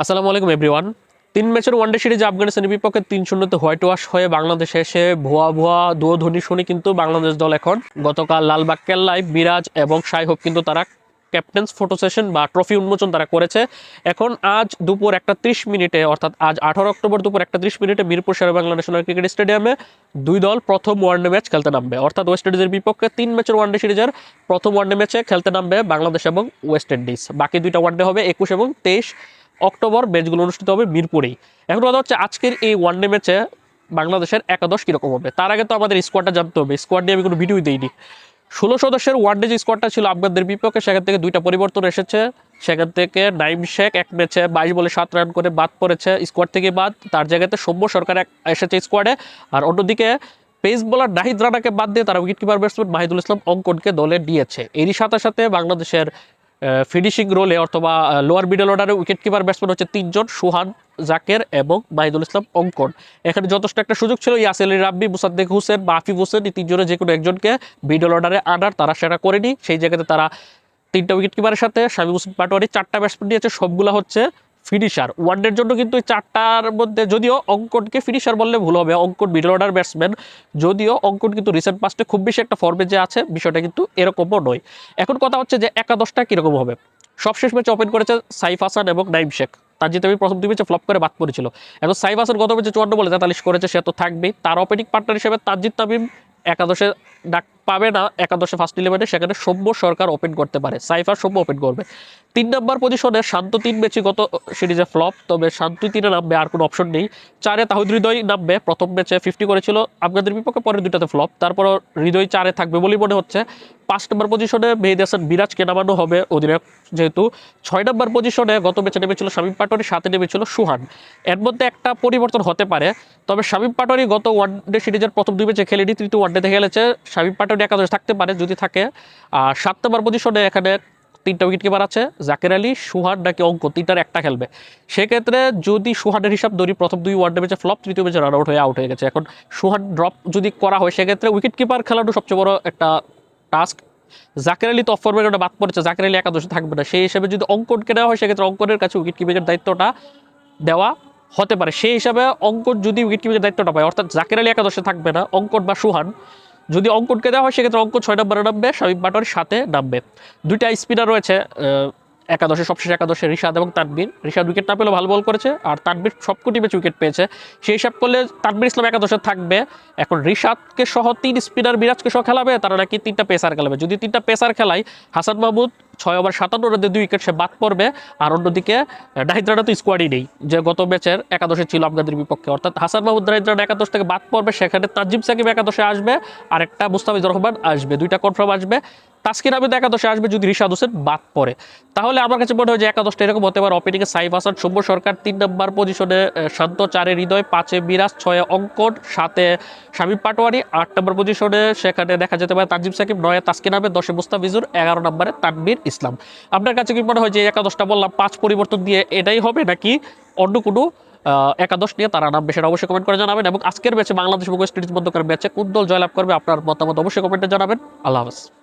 আসসালামু আলাইকুম এভরিওয়ান তিন ম্যাচের ওয়ানডে সিরিজে আফগানিস্তানের বিপক্ষে তিন শূন্যতে হোয়াইট ওয়াশ হয়ে বাংলাদেশে এসে ভুয়া ভুয়া দুয়ো ধ্বনি শুনি কিন্তু বাংলাদেশ দল এখন গতকাল লালবাগ কেল্লায় বিরাজ এবং সাই হোপ কিন্তু তারা ক্যাপ্টেন্স ফটো সেশন বা ট্রফি উন্মোচন তারা করেছে। এখন আজ দুপুর একটা ত্রিশ মিনিটে, অর্থাৎ আজ আঠারো অক্টোবর দুপুর একটা ত্রিশ মিনিটে মিরপুর শের বাংলা ন্যাশনাল ক্রিকেট স্টেডিয়ামে দুই দল প্রথম ওয়ানডে ম্যাচ খেলতে নামবে। অর্থাৎ ওয়েস্ট ইন্ডিজের বিপক্ষে তিন ম্যাচের ওয়ানডে সিরিজের প্রথম ওয়ানডে ম্যাচে খেলতে নামবে বাংলাদেশ এবং ওয়েস্ট ইন্ডিজ বাকি দুইটা ওয়ানডে হবে একুশ এবং তেইশ অক্টোবর ম্যাচগুলো অনুষ্ঠিত হবে মিরপুরেই। এখন কথা হচ্ছে আজকের এই ওয়ানডে ম্যাচে বাংলাদেশের একাদশ কীরকম হবে? তার আগে তো আমাদের স্কোয়াডটা জানতে হবে। স্কোয়াড নিয়ে আমি কোনো ভিডিও দিইনি। ষোলো সদস্যের ওয়ানডে যে স্কোয়াডটা ছিল আফগানদের বিপক্ষে, সেখান থেকে দুইটা পরিবর্তন এসেছে। সেখান থেকে নাইম শেখ এক ম্যাচে বাইশ বলে সাত রান করে বাদ পড়েছে স্কোয়াড থেকে বাদ। তার জায়গাতে সৌম্য সরকার এসেছে স্কোয়াডে আর অন্যদিকে পেস বোলার নাহিদ রানাকে বাদ দিয়ে তারা wicket keeper batsman Mahidul Islam অঙ্কনকে দলে নিয়েছে। এরই সাথে সাথে বাংলাদেশের ফিনিশিং রোলে অথবা লোয়ার মিডল অর্ডারে উইকেট কিপার ব্যাটসম্যান হচ্ছে তিনজন, সুহান, জাকের এবং মাহিদুল ইসলাম অঙ্কন। এখানে যথেষ্ট একটা সুযোগ ছিল ইয়াসেলি রাব্বি, মুসাদ্দেক হোসেন বা আফিফ হোসেন, এই তিনজনের যে কোনো একজনকে মিডল অর্ডারে আনার তারা সেটা করেনি। সেই জায়গাতে তারা তিনটা উইকেট কিপারের সাথে শামীম হোসেন পাটোয়ারি, চারটা ব্যাটসম্যান নিয়েছে সবগুলো হচ্ছে ফিনিশার ওয়ানডের জন্য কিন্তু এই চারটার মধ্যে যদিও অঙ্কনকে ফিনিশার বললে ভুল হবে, অঙ্কন মিডল অর্ডার ব্যাটসম্যান যদিও অঙ্কন কিন্তু রিসেন্ট পাস্টে খুব বেশি একটা ফর্মে যে আছে, বিষয়টা কিন্তু এরকমও নয়। এখন কথা হচ্ছে যে একাদশটা কীরকম হবে? সবশেষ ম্যাচে ওপেন করেছে সাইফ হাসান এবং নাইম শেখ। তার জিতে প্রথম দুই ম্যাচে ফ্লপ করে বাদ পড়েছিল। এখন সাইফ হাসান গত ম্যাচে চুয়ান্ন বলে, তেতাল্লিশ করেছে, সে তো থাকবেই। তার ওপেনিং পার্টনার হিসেবে তাজিদ তামিম একাদশে ডাক পাবে না, একাদশে ফার্স্ট ইলেভেনে সেখানে সভ্য সরকার ওপেন করতে পারে, সাইফার সভ্য ওপেন করবে। তিন নম্বর পজিশনে শান্ত তিন ম্যাচই গত সিরিজে ফ্লপ তবে শান্ত তিনে নামবে, আর কোনো অপশন নেই। চারে তাহিদ হৃদয় নামবে, প্রথম ম্যাচে ফিফটি করেছিল আফগানদের বিপক্ষে পরের দুটাতে ফ্লপ তারপর হৃদয় চারে থাকবে বলেই মনে হচ্ছে। পাঁচ নম্বর পজিশনে মেহেদি হাসান বিরাজকে নামানো হবে, অধিনায়ক যেহেতু। ছয় নম্বর পজিশনে গত ম্যাচে নেমেছিল শামীম পাটোয়ারি, সাথে নেমেছিল সুহান। এর মধ্যে একটা পরিবর্তন হতে পারে, তবে শামীম পাটোয়ারি গত ওয়ানডে সিরিজের প্রথম দুই ম্যাচে খেলেনি, তৃতীয় ওয়ান ওয়ানডেতে খেলেছে। শামীম পাটোয়ারি একাদশে থাকতে পারে, যদি থাকে। আর সাত পজিশনে এখানে তিনটা উইকেট কিপার আছে, জাকের আলী, সুহান নাকি অঙ্ক, তিনটার একটা খেলবে। সেক্ষেত্রে যদি সুহানের হিসাব ধরি, প্রথম দুই ওয়ানডে ম্যাচে ফ্লপ তৃতীয় ম্যাচে রান আউট হয়ে আউট হয়ে গেছে। এখন সুহান ড্রপ যদি করা হয়, সেক্ষেত্রে উইকেট কিপার খেলানো সবচেয়ে বড় একটা টাস্ক জাকের আলী তো অফ ফর্মের ওটা বাদ পড়েছে, জাকের আলী একাদশে থাকবে না। সেই হিসাবে যদি অঙ্কনকে দেওয়া হয়, সেক্ষেত্রে অঙ্কনের কাছে উইকেট কিপিংয়ের দায়িত্বটা দেওয়া হতে পারে। সেই হিসাবে অঙ্কন যদি উইকেট কিপিংয়ের দায়িত্বটা পায়, অর্থাৎ জাকের আলী একাদশে থাকবে না, অঙ্কন বা সুহান যদি অঙ্কটকে দেওয়া হয়, সেক্ষেত্রে অঙ্ক ছয়টা বারো নামবে শামিম পাটোয়ারির সাথে নামবে। দুইটা স্পিনার রয়েছে একাদশে সবশেষে একাদশে রিশাদ এবং তানবীর। রিশাদ উইকেট না পেলেও ভালো বল করেছে আর তানবীর সবকটি ম্যাচ উইকেট পেয়েছে। সেই হিসাব করলে তানবীর ইসলাম একাদশে থাকবে। এখন রিশাদকে সহ তিন স্পিনার মিরাজকে সহ খেলাবে, তারা নাকি তিনটা পেসার খেলাবে। যদি তিনটা পেসার খেলায়, হাসান মাহমুদ ছয় ওভার সাতান্ন রানে দুই উইকেট সে বাদ পড়বে। আর অন্যদিকে নাহিদ রানা তো স্কোয়াডই নেই, যে গত ম্যাচের একাদশে ছিল আফগানদের বিপক্ষে। অর্থাৎ হাসান মাহমুদ নাহিদ রানা একাদশ থেকে বাদ পড়বে, সেখানে তাজিম সাকিব একাদশে আসবে। আর একটা মুস্তাফিজুর রহমান আসবে। দুইটা কনফার্ম আসবে। তাস্কিন আহমেদ একাদশে আসবে যদি রিশাদ হোসেন বাদ পড়ে। তাহলে আমার কাছে মনে হয় যে একাদশটা এরকম হতে পারে। ওপেনিংয়ে সাইফ হাসান সৌম্য সরকার তিন নম্বর পজিশনে শান্ত চারে হৃদয়, পাঁচে মিরাজ, ছয়ে অঙ্কন, সাতে শামীম পাটোয়ারি, আট নম্বর পজিশনে সেখানে দেখা যেতে পারে তাজিম সাকিব, নয়ে তাস্কিন আহমেদ দশে মুস্তাফিজুর, এগারো নম্বরে তানবীর ইসলাম। আপনার কাছে কি মনে হয় যে একাদশটা বললাম পাঁচ পরিবর্তন দিয়ে এটাই হবে নাকি অন্য কোনো একাদশ নিয়ে তারা নামবে সেটা অবশ্যই কমেন্ট করে জানাবেন এবং আজকের ম্যাচে বাংলাদেশ এবং ওয়েস্ট ইন্ডিজ মধ্যকার ম্যাচে কোন জয়লাভ করবে আপনার মতামত অবশ্যই কমেন্টে জানাবেন। আল্লাহ হাফেজ।